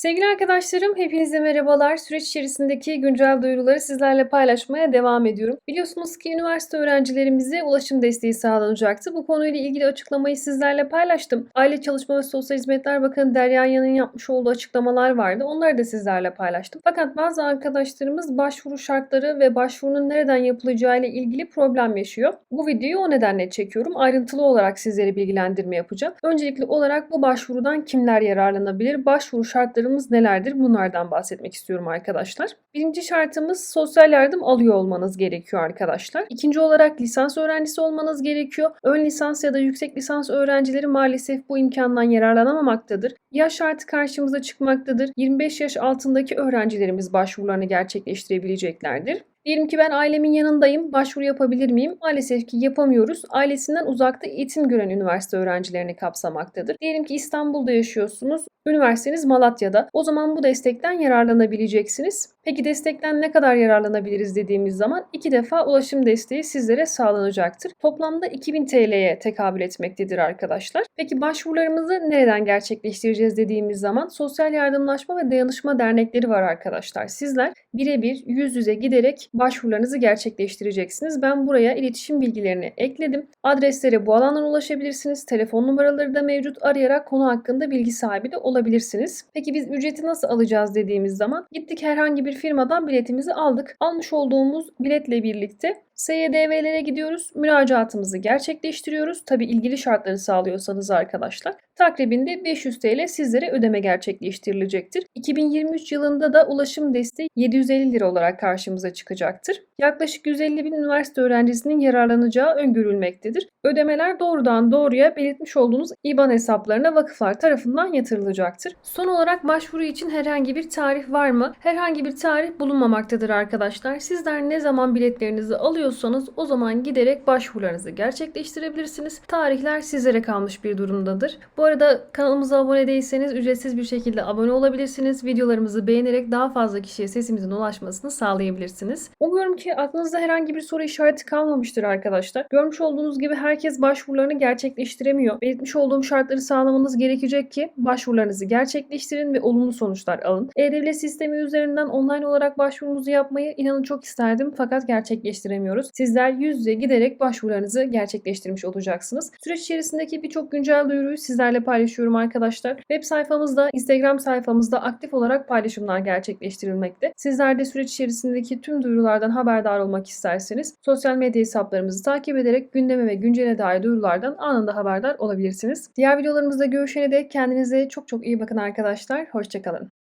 Sevgili arkadaşlarım, hepinize merhabalar. Süreç içerisindeki güncel duyuruları sizlerle paylaşmaya devam ediyorum. Biliyorsunuz ki üniversite öğrencilerimize ulaşım desteği sağlanacaktı. Bu konuyla ilgili açıklamayı sizlerle paylaştım. Aile Çalışma ve Sosyal Hizmetler Bakanı Derya Yan'ın yapmış olduğu açıklamalar vardı. Onları da sizlerle paylaştım. Fakat bazı arkadaşlarımız başvuru şartları ve başvurunun nereden yapılacağı ile ilgili problem yaşıyor. Bu videoyu o nedenle çekiyorum. Ayrıntılı olarak sizlere bilgilendirme yapacağım. Öncelikli olarak bu başvurudan kimler yararlanabilir? Başvuru şartları şartlarımız nelerdir? Bunlardan bahsetmek istiyorum arkadaşlar. Birinci şartımız sosyal yardım alıyor olmanız gerekiyor arkadaşlar. İkinci olarak lisans öğrencisi olmanız gerekiyor. Ön lisans ya da yüksek lisans öğrencileri maalesef bu imkandan yararlanamamaktadır. Yaş şartı karşımıza çıkmaktadır. 25 yaş altındaki öğrencilerimiz başvurularını gerçekleştirebileceklerdir. Diyelim ki ben ailemin yanındayım. Başvuru yapabilir miyim? Maalesef ki yapamıyoruz. Ailesinden uzakta eğitim gören üniversite öğrencilerini kapsamaktadır. Diyelim ki İstanbul'da yaşıyorsunuz. Üniversiteniz Malatya'da. O zaman bu destekten yararlanabileceksiniz. Peki destekten ne kadar yararlanabiliriz dediğimiz zaman iki defa ulaşım desteği sizlere sağlanacaktır. Toplamda 2000 TL'ye tekabül etmektedir arkadaşlar. Peki başvurularımızı nereden gerçekleştireceğiz dediğimiz zaman sosyal yardımlaşma ve dayanışma dernekleri var arkadaşlar. Sizler birebir yüz yüze giderek başvurularınızı gerçekleştireceksiniz. Ben buraya iletişim bilgilerini ekledim. Adreslere bu alandan ulaşabilirsiniz. Telefon numaraları da mevcut. Arayarak konu hakkında bilgi sahibi de olabilirsiniz. Peki biz ücreti nasıl alacağız dediğimiz zaman gittik herhangi bir firmadan biletimizi aldık. Almış olduğumuz biletle birlikte SYDV'lere gidiyoruz. Müracaatımızı gerçekleştiriyoruz. Tabi ilgili şartları sağlıyorsanız arkadaşlar. Takribinde 500 TL sizlere ödeme gerçekleştirilecektir. 2023 yılında da ulaşım desteği 750 lira olarak karşımıza çıkacaktır. Yaklaşık 150 bin üniversite öğrencisinin yararlanacağı öngörülmektedir. Ödemeler doğrudan doğruya belirtmiş olduğunuz IBAN hesaplarına vakıflar tarafından yatırılacaktır. Son olarak başvuru için herhangi bir tarih var mı? Herhangi bir tarih bulunmamaktadır arkadaşlar. Sizler ne zaman biletlerinizi alıyorsanız o zaman giderek başvurularınızı gerçekleştirebilirsiniz. Tarihler sizlere kalmış bir durumdadır. Bu arada kanalımıza abone değilseniz ücretsiz bir şekilde abone olabilirsiniz. Videolarımızı beğenerek daha fazla kişiye sesimizin ulaşmasını sağlayabilirsiniz. Umuyorum ki aklınızda herhangi bir soru işareti kalmamıştır arkadaşlar. Görmüş olduğunuz gibi herkes başvurularını gerçekleştiremiyor. Belirtmiş olduğum şartları sağlamanız gerekecek ki başvurularınızı gerçekleştirin ve olumlu sonuçlar alın. E-Devlet sistemi üzerinden online olarak başvurumuzu yapmayı inanın çok isterdim fakat gerçekleştiremiyoruz. Sizler yüz yüze giderek başvurularınızı gerçekleştirmiş olacaksınız. Süreç içerisindeki birçok güncel duyuruyu sizlerle paylaşıyorum arkadaşlar. Web sayfamızda, Instagram sayfamızda aktif olarak paylaşımlar gerçekleştirilmekte. Sizler de süreç içerisindeki tüm duyurulardan haberdar olmak isterseniz sosyal medya hesaplarımızı takip ederek gündeme ve güncele dair duyurulardan anında haberdar olabilirsiniz. Diğer videolarımızda görüşene dek kendinize çok çok iyi bakın arkadaşlar. Hoşçakalın.